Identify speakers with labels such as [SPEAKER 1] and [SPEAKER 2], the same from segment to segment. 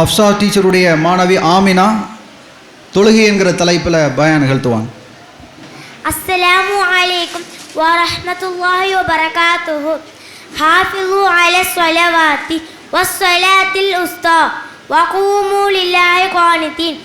[SPEAKER 1] ஹப்சா டீச்சருடைய மாணவி ஆமினா தொழுகை என்கிற தலைப்பில் பயான் நிகழ்த்துவாங்க
[SPEAKER 2] அஸ்ஸலாமு அலைக்கும் வரஹ்மத்துல்லாஹி வபரகாத்துஹு. ஹாஃபிது அல ஸலவாத்தி வஸ்ஸலாத்தில் உஸ்தா. வகூமு லில்லாஹி கானிதீன்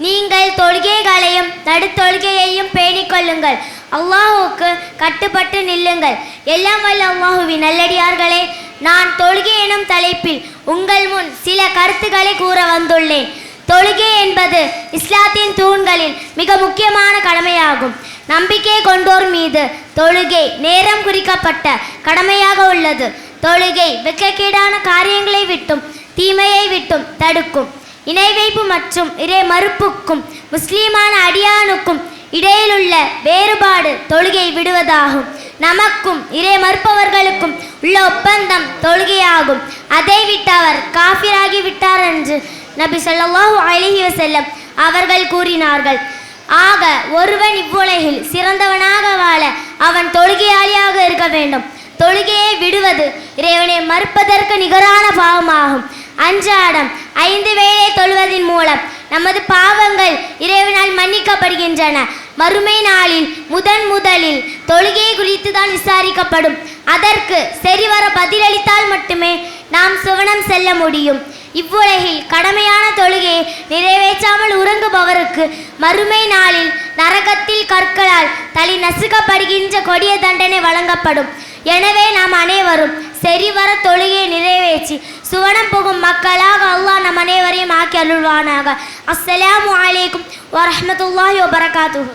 [SPEAKER 2] நீங்கள் தொழுகைகளையும் நடுத்தொழுகையையும் பேணிக்கொள்ளுங்கள் அல்லாஹுக்கு கட்டுப்பட்டு நில்லுங்கள். எல்லாம் வல்ல அல்லாஹுவின் நல்லடியார்களே நான் தொழுகை எனும் தலைப்பில் உங்கள் முன் சில கருத்துக்களை கூற வந்துள்ளேன். தொழுகை என்பது இஸ்லாத்தின் தூண்களில் மிக முக்கியமான கடமையாகும். நம்பிக்கை கொண்டோர் மீது தொழுகை நேரம் குறிக்கப்பட்ட கடமையாக உள்ளது. தொழுகை வெக்கக்கேடான காரியங்களை விட்டும் தீமையை விட்டும் தடுக்கும். இணை வைப்பு மற்றும் இறை மறுப்புக்கும் முஸ்லீமான அடியானுக்கும் இடையிலுள்ள வேறுபாடு தொழுகை விடுவதாகும். நமக்கும் இறை மறுப்பவர்களுக்கும் உள்ள ஒப்பந்தம் தொழுகையாகும். அதை விட்டவர் காஃபிராகி விட்டார் என்று நபி ஸல்லல்லாஹு அலைஹி செல்லம் அவர்கள் கூறினார்கள். ஆக ஒருவன் இவ்வுலகில் சிறந்தவனாக வாழ அவன் தொழுகையாளியாக இருக்க வேண்டும். தொழுகையை விடுவது இறைவனை மறுப்பதற்கு நிகரான பாவமாகும். அன்றாடம் ஐந்து வேளை தொழுவதின் மூலம் நமது பாவங்கள் இறைவனால் மன்னிக்கப்படுகின்றன. மறுமை நாளில் முதன் முதலில் தொழுகையை குறித்து தான் விசாரிக்கப்படும். அதற்கு சரிவர பதிலளித்தால் மட்டுமே நாம் சுவனம் செல்ல முடியும். இவ்வுலகில் கடமையான தொழுகையை நிறைவேற்றாமல் உறங்குபவருக்கு மறுமை நாளில் நரகத்தில் கற்களால் தலி நசுக்கப்படுகின்ற கொடிய தண்டனை வழங்கப்படும். எனவே நாம் அனைவரும் சரிவர தொழுகையை நிறைவேற்றி சுவனம் புகும் மக்களாக அல்லாஹ் நம் அனைவரையும் ஆக்கி அருள்வானாக. அஸ்ஸலாமு அலைக்கும் வரமத்துல்லாஹி வபரகாத்துஹு.